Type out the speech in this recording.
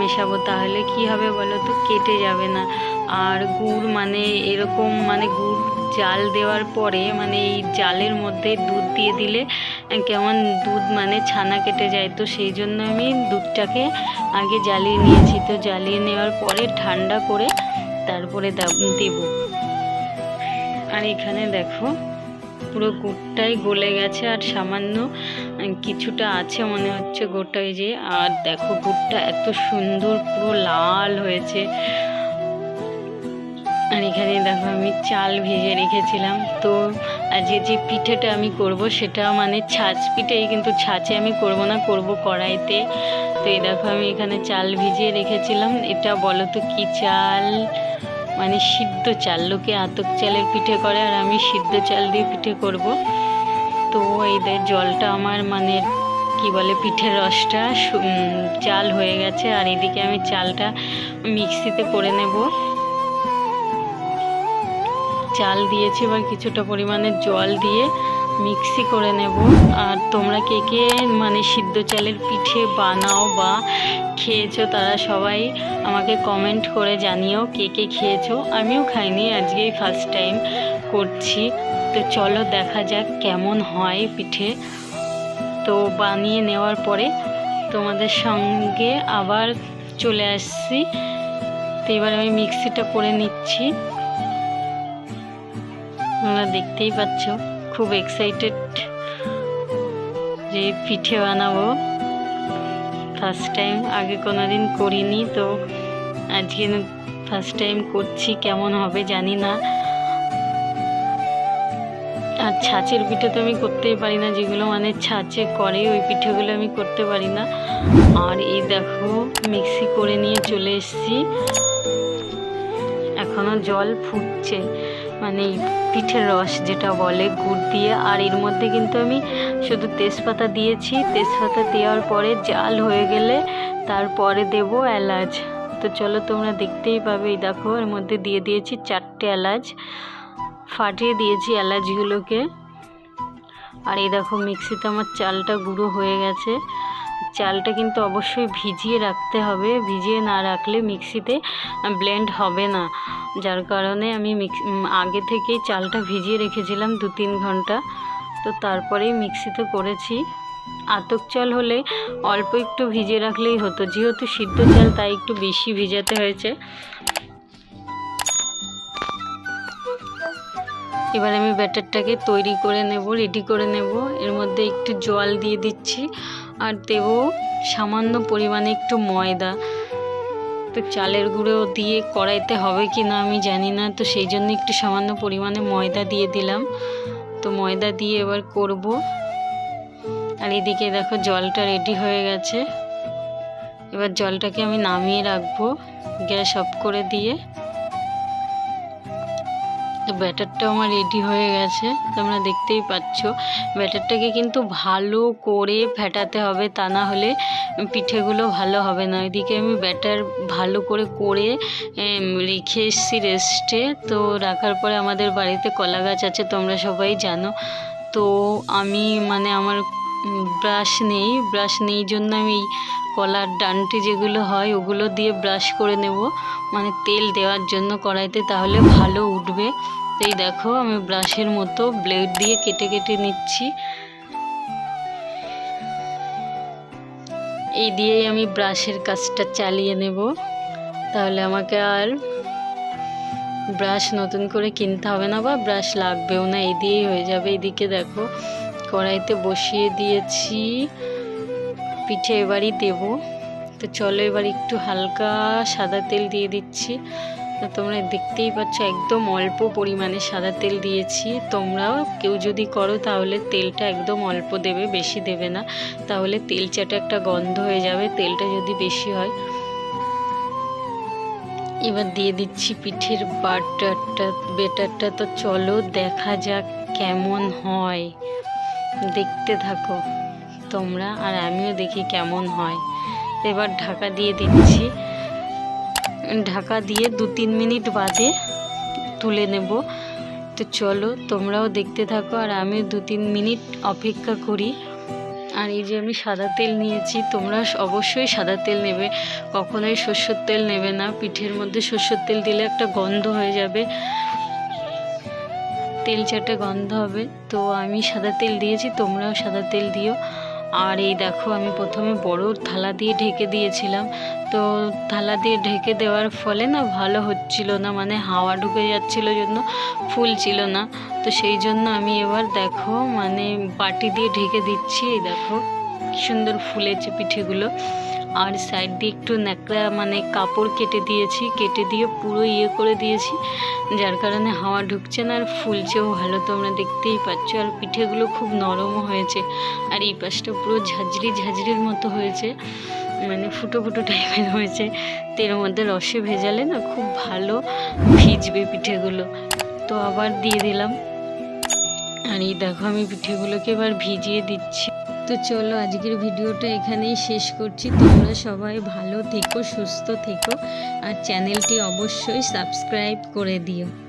মেশাবো তাহলে কি হবে বলো তো কেটে যাবে না। আর গুড় মানে এরকম মানে গুড় জাল দেওয়ার পরে মানে এই জালের মধ্যে দুধ দিয়ে দিলে কেমন দুধ মানে ছানা কেটে যায়। তো সেই জন্য আমি দুধটাকে আগে জ্বালিয়ে নিয়েছি। তো জ্বালিয়ে নেওয়ার পরে ঠান্ডা করে তারপরে দেবো। আর এখানে দেখো পুরো গুড়টাই গলে গেছে আর সামান্য কিছুটা আছে মনে হচ্ছে গোটাই যে। আর দেখো গুড়টা এত সুন্দর, পুরো লাল হয়েছে। আর এখানে দেখো আমি চাল ভেজে রেখেছিলাম। তো আজকে যে পিঠেটা আমি করব সেটা মানে ছাঁচ পিঠে কিন্তু ছাঁচে আমি করব না, করব কড়াইতে। তো এই দেখো আমি এখানে চাল ভিজিয়ে রেখেছিলাম। এটা বলো তো কি চাল? মানে সিদ্ধ চাল, লোকে আতক চালের পিঠে করে আর আমি সিদ্ধ চাল দিয়ে পিঠে করব। তো এই জলটা আমার মানে কি বলে পিঠের রসটা চাল হয়ে গেছে আর এদিকে আমি চালটা মিক্সিতে করে নেব। চাল দিয়েছি এবার কিছুটা পরিমাণে জল দিয়ে মিক্সি করে নেব। আর তোমরা কে কে মানে সিদ্ধ চালের পিঠে বানাও বা খেয়েছো তারা সবাই আমাকে কমেন্ট করে জানিও কে কে খেয়েছো। আমিও খাইনি, আজকেই ফার্স্ট টাইম করছি। তো চলো দেখা যাক কেমন হয় পিঠে। তো বানিয়ে নেওয়ার পরে তোমাদের সঙ্গে আবার চলে আসছি। তো এবার আমি মিক্সিটা করে নিচ্ছি। তোমরা দেখতেই পাচ্ছ। খুব এক্সাইটেড যে পিঠে বানাবো। ফার্স্ট টাইম আগে কোনো দিন করিনি, তো আজকে ফার্স্ট টাইম করছি, কেমন হবে জানি না। আর ছাঁচের পিঠে তো আমি করতেই পারি না, যেগুলো মানে ছাঁচে করে, ওই পিঠেগুলো আমি করতে পারি না। আর এই দেখো, মিক্সি করে নিয়ে চলে এসেছি। এখনও জল ফুটছে। মানে পিঠের রস যেটা বলে, গুড় দিয়ে। আর এর মধ্যে কিন্তু আমি শুধু তেজপাতা দিয়েছি। তেজপাতা দেওয়ার পরে জাল হয়ে গেলে তারপরে দেব এলাচ। তো চলো তোমরা দেখতেই পাবে, এই দেখো, এর মধ্যে দিয়ে দিয়েছি চারটে এলাচ। ফাটিয়ে দিয়েছি এলাচগুলোকে। আর এই দেখো, মিক্সিতে আমার চালটা গুঁড়ো হয়ে গেছে। চালটা কিন্তু অবশ্যই ভিজিয়ে রাখতে হবে। ভিজিয়ে না রাখলে মিক্সিতে ব্লেন্ড হবে না। যার কারণে আমি মিক্স আগে থেকেই চালটা ভিজিয়ে রেখেছিলাম দু তিন ঘণ্টা। তো তারপরেই মিক্সিতে করেছি। আতক চাল হলে অল্প একটু ভিজিয়ে রাখলেই হতো। যেহেতু সিদ্ধ চাল, তাই একটু বেশি ভিজাতে হয়েছে। এবার আমি ব্যাটারটাকে তৈরি করে নেব, রেডি করে নেব। এর মধ্যে একটু জল দিয়ে দিচ্ছি। আর দেব সামান্য পরিমাণে একটু ময়দা। তো চালের গুঁড়ো দিয়ে কড়াইতে হবে কি না আমি জানি না, তো সেই জন্য একটু সামান্য পরিমাণে ময়দা দিয়ে দিলাম। তো ময়দা দিয়ে এবার করব। আর এদিকে দেখো জলটা রেডি হয়ে গেছে। এবার জলটাকে আমি নামিয়ে রাখব, গ্যাস অফ করে দিয়ে। তো ব্যাটারটাও আমার রেডি হয়ে গেছে, তোমরা দেখতেই পাচ্ছ। ব্যাটারটাকে কিন্তু ভালো করে ফেটাতে হবে, তা না হলে পিঠেগুলো ভালো হবে না। ওইদিকে আমি ব্যাটার ভালো করে করে রেখে এসেছি রেস্টে তো রাখার পরে আমাদের বাড়িতে কলা গাছ আছে, তোমরা সবাই জানো। তো আমি মানে আমার ব্রাশ নেই ব্রাশ নেই জন্য আমি এই কলার ডান্টি যেগুলো হয়, ওগুলো দিয়ে ব্রাশ করে নেব। মানে তেল দেওয়ার জন্য কড়াইতে, তাহলে ভালো উঠবে। এই দেখো, আমি ব্রাশের মতো ব্লেড দিয়ে কেটে কেটে নিচ্ছি। এই দিয়েই আমি ব্রাশের কাজটা চালিয়ে নেব। তাহলে আমাকে আর ব্রাশ নতুন করে কিনতে হবে না বা ব্রাশ লাগবেও না, এই দিয়েই হয়ে যাবে। এদিকে দেখো, কড়াইতে বসিয়ে দিয়েছি, পিঠে এবারই দেব। তো চলো এবার একটু হালকা সাদা তেল দিয়ে দিচ্ছি। তোমরা দেখতেই পাচ্ছ একদম অল্প পরিমাণে সাদা তেল দিয়েছি। তোমরাও কেউ যদি করো তাহলে তেলটা একদম অল্প দেবে, বেশি দেবে না। তাহলে তেল চাটা একটা গন্ধ হয়ে যাবে, তেলটা যদি বেশি হয়। এবার দিয়ে দিচ্ছি পিঠের বাটারটা, বেটারটা তো চলো দেখা যাক কেমন হয়। দেখতে থাকো, তোমরা আর আমিও দেখি কেমন হয়। এবার ঢাকা দিয়ে দিচ্ছি ঢাকা দিয়ে দু তিন মিনিট বাদে তুলে নেব। তো চলো, তোমরাও দেখতে থাকো আর আমি দু তিন মিনিট অপেক্ষা করি। আর এই যে আমি সাদা তেল নিয়েছি, তোমরা অবশ্যই সাদা তেল নেবে। কখনোই সর্ষের তেল নেবে না। পিঠের মধ্যে সর্ষের তেল দিলে একটা গন্ধ হয়ে যাবে। তেল চাটে গন্ধ হবে। তো আমি সাদা তেল দিয়েছি, তোমরাও সাদা তেল দিও। আর এই দেখো, আমি প্রথমে বড় থালা দিয়ে ঢেকে দিয়েছিলাম। তো থালা দিয়ে ঢেকে দেওয়ার ফলে না ভালো হচ্ছিল না মানে হাওয়া ঢুকে যাচ্ছিল জন্য ফুল ছিল না। তো সেই জন্য আমি এবার দেখো মানে বাটি দিয়ে ঢেকে দিচ্ছি, এই দেখো সুন্দর ফুলেছে পিঠেগুলো। আর সাইড দিয়ে একটু ন্যাকড়া মানে কাপড় কেটে দিয়েছি, কেটে দিয়ে পুরো ইয়ে করে দিয়েছি, যার কারণে হাওয়া ঢুকছে না আর ফুলছেও ভালো, তোমরা দেখতেই পাচ্ছ। আর পিঠেগুলো খুব নরমও হয়েছে, আর এই পাশটা পুরো ঝাঁঝরি ঝাঁঝরির মতো হয়েছে। মানে ফুটো ফুটো টাইপের হয়েছে। তো এর মধ্যে রসে ভেজালে না খুব ভালো ভিজবে পিঠেগুলো। তো আবার দিয়ে দিলাম। আর এই দেখো আমি পিঠেগুলোকে এবার ভিজিয়ে দিচ্ছি। তো চলো আজকের ভিডিওটা এখানেই শেষ করছি। তোমরা সবাই ভালো থেকো, সুস্থ থেকো। আর চ্যানেলটি অবশ্যই সাবস্ক্রাইব করে দিও।